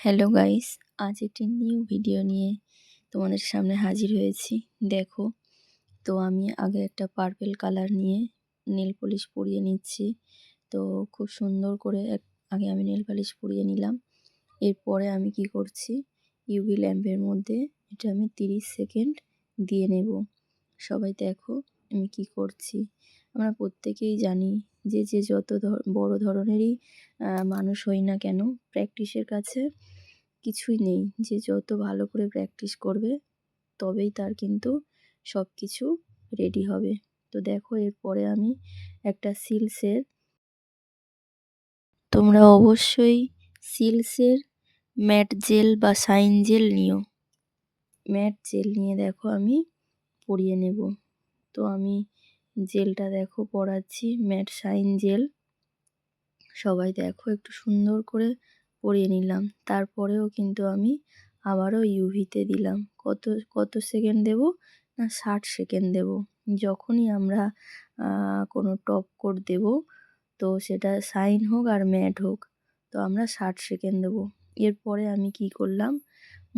Hello guys আজ একটি new video নিয়ে তোমাদের সামনে হাজির হয়েছি। দেখো, তো আমি আগে একটা পার্পেল কালার নিয়ে নেল পলিশ পরিয়ে নিচ্ছি। তো খুব সুন্দর করে আগে আমি নেল পলিশ পরিয়ে নিলাম। এরপরে আমি কি করছি? ইউভি ল্যাম্পের মধ্যে এটা আমি 30 সেকেন্ড দিয়ে নেব। সবাই দেখো আমি কি করছি। আমরা প্রত্যেকেই জানি যে যে যত বড় ধরনেরই মানুষ হই না কেন প্র্যাকটিসের কাছে কিছুই নেই। যে যত ভালো করে প্র্যাকটিস করবে, তবেই তার কিন্তু সব কিছু রেডি হবে। তো দেখো, এরপরে আমি একটা সিলসের তোমরা অবশ্যই সিলসের ম্যাট জেল বা সাইন জেল নিও। ম্যাট জেল নিয়ে দেখো, আমি পরিয়ে নেব। তো আমি জেলটা দেখো পরাচ্ছি ম্যাট শাইন জেল। সবাই দেখো, একটু সুন্দর করে পরিয়ে নিলাম। তারপরেও কিন্তু আমি আবারও ইউভিতে দিলাম। কত কত সেকেন্ড দেব? না, ষাট সেকেন্ড দেব। যখনই আমরা কোনো টপ কোট দেব, তো সেটা সাইন হোক আর ম্যাট হোক, তো আমরা ষাট সেকেন্ড দেবো। এরপরে আমি কি করলাম?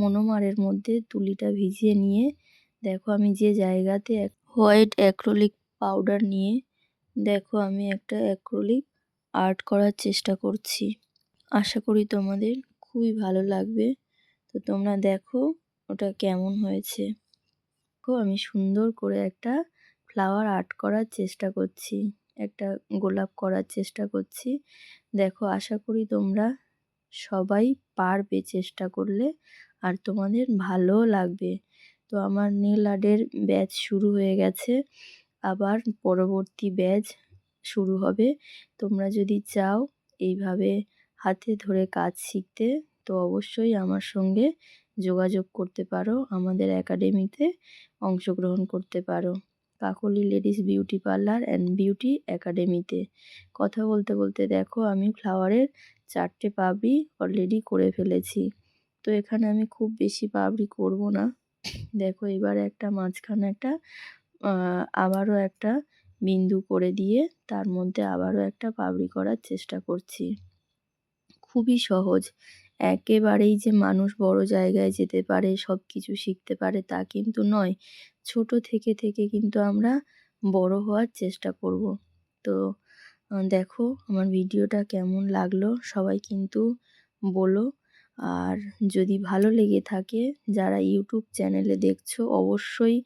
মনোমারের মধ্যে তুলিটা ভিজিয়ে নিয়ে, দেখো আমি যে জায়গাতে হোয়াইট অ্যাক্রোলিক পাউডার নিয়ে দেখো আমি একটা অ্যাক্রোলিক আর্ট করার চেষ্টা করছি। আশা করি তোমাদের খুবই ভালো লাগবে। তো তোমরা দেখো ওটা কেমন হয়েছে। আমি সুন্দর করে একটা ফ্লাওয়ার আর্ট করার চেষ্টা করছি। একটা গোলাপ করার চেষ্টা করছি। দেখো আশা করি তোমরা সবাই পারবে চেষ্টা করলে আর তোমাদের ভালোও লাগবে। তো আমার নীল আর্টের ব্যাচ শুরু হয়ে গেছে। আবার পরবর্তী ব্যাচ শুরু হবে। তোমরা যদি চাও এইভাবে হাতে ধরে কাজ শিখতে, তো অবশ্যই আমার সঙ্গে যোগাযোগ করতে পারো। আমাদের একাডেমিতে অংশগ্রহণ করতে পারো। Kakoli ladies beauty parlour and beauty একাডেমিতে। কথা বলতে বলতে দেখো, আমি ফ্লাওয়ারের চারটে পাবড়ি অলরেডি করে ফেলেছি। তো এখানে আমি খুব বেশি পাবড়ি করব না। দেখো এবার একটা মাঝখানে একটা আবারও একটা বিন্দু করে দিয়ে তার মধ্যে আবারও একটা পাবড়ি করার চেষ্টা করছি। খুবই সহজ। একেবারেই যে মানুষ বড় জায়গায় যেতে পারে সব কিছু শিখতে পারে তা কিন্তু নয়। ছোট থেকে থেকে কিন্তু আমরা বড় হওয়ার চেষ্টা করব। তো দেখো আমার ভিডিওটা কেমন লাগল। সবাই কিন্তু বলো আর যদি ভালো লেগে থাকে যারা ইউটিউব চ্যানেলে দেখছ, অবশ্যই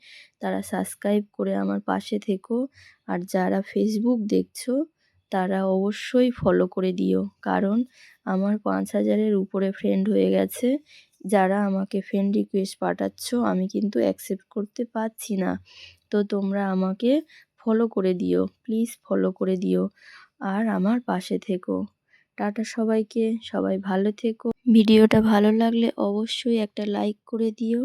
তারা সাবস্ক্রাইব করে আমার পাশে থেকো। আর যারা ফেসবুক দেখছ, তারা অবশ্যই ফলো করে দিও। কারণ আমার পাঁচ হাজারের উপরে ফ্রেন্ড হয়ে গেছে। যারা আমাকে ফ্রেন্ড রিকোয়েস্ট পাঠাচ্ছ, আমি কিন্তু অ্যাকসেপ্ট করতে পারছি না। তো তোমরা আমাকে ফলো করে দিও। প্লিজ ফলো করে দিও। আর আমার পাশে থেকো। টাটা সবাইকে সবাই ভালো থেকো। ভিডিওটা ভালো লাগলে অবশ্যই একটা লাইক করে দিও।